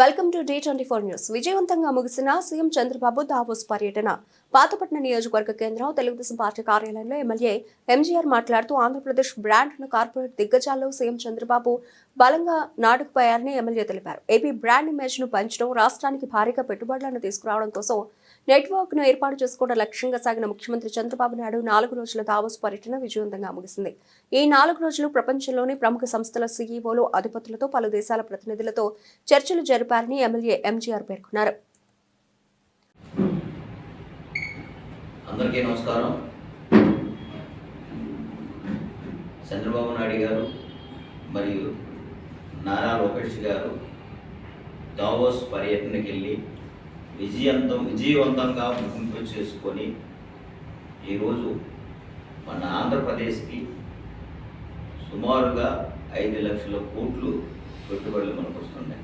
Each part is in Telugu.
Welcome to the twenty four news విజయవంతంగా ముగిసిన సీఎం చంద్రబాబు దావోస్ పర్యటన. పాతపట్నం నియోజకవర్గ కేంద్రం తెలుగుదేశం పార్టీ కార్యాలయంలో ఎమ్మెల్యే ఎంజీఆర్ మాట్లాడుతూ ఆంధ్రప్రదేశ్ బ్రాండ్ను కార్పొరేట్ దిగ్గజాల్లో సీఎం చంద్రబాబు బలంగా నాటుకుపోయారని ఎమ్మెల్యే తెలిపారు. ఏపీ బ్రాండ్ ఇమేజ్ను పెంచడం రాష్ట్రానికి భారీగా పెట్టుబడులను తీసుకురావడం కోసం నెట్వర్క్ను ఏర్పాటు చేసుకోవడం లక్ష్యంగా సాగిన ముఖ్యమంత్రి చంద్రబాబు నాయుడు నాలుగు రోజుల దావోస్ పర్యటన విజయవంతంగా ముగిసింది. ఈ నాలుగు రోజులు ప్రపంచంలోని ప్రముఖ సంస్థల సీఈఓలు అధిపతులతో పలు దేశాల ప్రతినిధులతో చర్చలు జరిపారని ఎమ్మెల్యే ఎంజీఆర్ పేర్కొన్నారు. అందరికీ నమస్కారం. చంద్రబాబు నాయుడు గారు మరియు నారా లోకేష్ గారు దావోస్ పర్యటనకి వెళ్ళి విజయంతం విజయవంతంగా ముగింపు చేసుకొని ఈరోజు మన ఆంధ్రప్రదేశ్కి సుమారుగా ఐదు లక్షల కోట్లు పెట్టుబడులు మనకు వస్తున్నాయి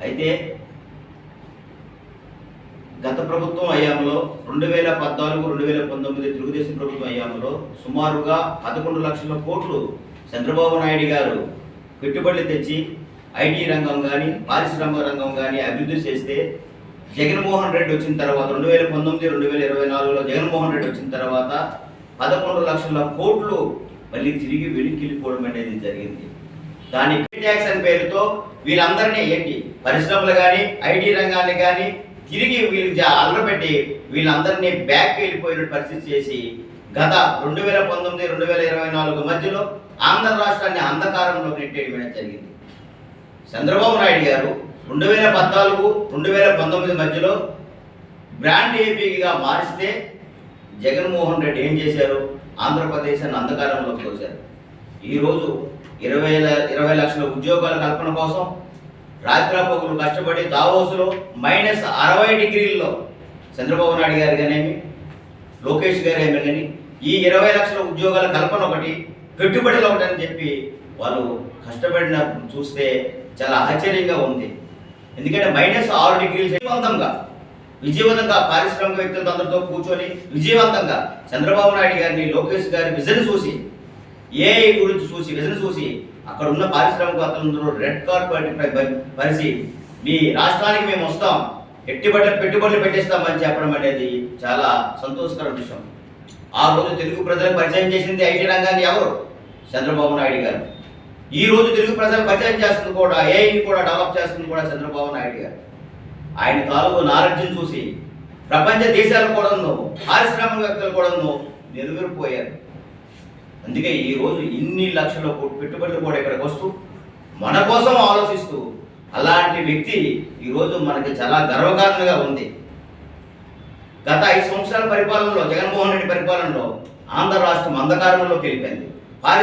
అయితే ప్రభుత్వం అయ్యాంలో రెండు వేల పద్నాలుగు రెండు వేల పంతొమ్మిది తెలుగుదేశం ప్రభుత్వం అయ్యాములో సుమారుగా పదకొండు లక్షల కోట్లు చంద్రబాబు నాయుడు గారు పెట్టుబడులు తెచ్చి ఐటీ రంగం కానీ పారిశ్రామిక రంగం కానీ అభివృద్ధి చేస్తే జగన్మోహన్ రెడ్డి వచ్చిన తర్వాత రెండు వేల పంతొమ్మిది రెండు వేల ఇరవై నాలుగులో జగన్మోహన్ రెడ్డి వచ్చిన తర్వాత పదకొండు లక్షల కోట్లు మళ్ళీ తిరిగి వెనక్కి వెళ్ళిపోవడం అనేది జరిగింది. దాని ట్యాక్స్ అనే పేరుతో వీళ్ళందరినీ ఏంటి? పరిశ్రమలు కానీ ఐటీ రంగాన్ని కానీ తిరిగి వీళ్ళు జా- అల్లబెట్టి వీళ్ళందరినీ బ్యాక్ వెళ్ళిపోయిన పరిస్థితి చేసి గత రెండు వేల పంతొమ్మిది రెండు వేల ఇరవై నాలుగు మధ్యలో ఆంధ్ర రాష్ట్రాన్ని అంధకారంలో నెట్టేయడం జరిగింది. చంద్రబాబు నాయుడు గారు రెండు వేల పద్నాలుగు రెండు వేల పంతొమ్మిది మధ్యలో బ్రాండ్ ఏపీగా మారిస్తే జగన్మోహన్ రెడ్డి ఏం చేశారు? ఆంధ్రప్రదేశ్ అంధకారంలోకి తోశారు. ఈరోజు ఇరవై ఇరవై లక్షల ఉద్యోగాల కల్పన కోసం రాత్రాపగులు కష్టపడి దావోసులో మైనస్ అరవై డిగ్రీల్లో చంద్రబాబు నాయుడు గారు కానేమి లోకేష్ గారు ఏమి కానీ ఈ ఇరవై లక్షల ఉద్యోగాల కల్పన ఒకటి పెట్టుబడులు ఒకటి అని చెప్పి వాళ్ళు కష్టపడిన చూస్తే చాలా ఆశ్చర్యంగా ఉంది. ఎందుకంటే మైనస్ ఆరు డిగ్రీలు విజయవంతంగా విజయవంతంగా పారిశ్రామికవేత్తలతో అందరితో కూర్చొని విజయవంతంగా చంద్రబాబు నాయుడు గారిని లోకేష్ గారి విజన్ చూసి ఏఐ గురించి చూసి విజన్ చూసి అక్కడ ఉన్న పారిశ్రామికవేత్తలందరూ రెడ్ కార్పెట్ పరిచి మీ రాష్ట్రానికి మేము వస్తాం. ఎట్టిబడ్డ పెట్టుబడులు పెట్టేస్తామని చెప్పడం అనేది చాలా సంతోషకర విషయం. ఆ రోజు తెలుగు ప్రజలకు పరిచయం చేసింది ఐటీ రంగాన్ని ఎవరు? చంద్రబాబు నాయుడు గారు. ఈ రోజు తెలుగు ప్రజలకు పరిచయం చేస్తుంది కూడా ఏఐని కూడా డెవలప్ చేస్తుంది కూడా చంద్రబాబు నాయుడు గారు. ఆయన తాలూకు నాలెడ్జ్ని చూసి ప్రపంచ దేశాలు కూడాను పారిశ్రామికవేత్తలు కూడాను నిరువెరిపోయారు అందుకే ఈ రోజు ఇన్ని లక్షల పెట్టుబడులు కూడా ఇక్కడికి వస్తూ మన కోసం ఆలోచిస్తూ అలాంటి వ్యక్తి ఈరోజు మనకి చాలా గర్వకారణంగా ఉంది. గత ఐదు సంవత్సరాల పరిపాలనలో జగన్మోహన్ రెడ్డి పరిపాలనలో ఆంధ్ర రాష్ట్రం అంధకారంలోకి వెళ్ళిపోయింది.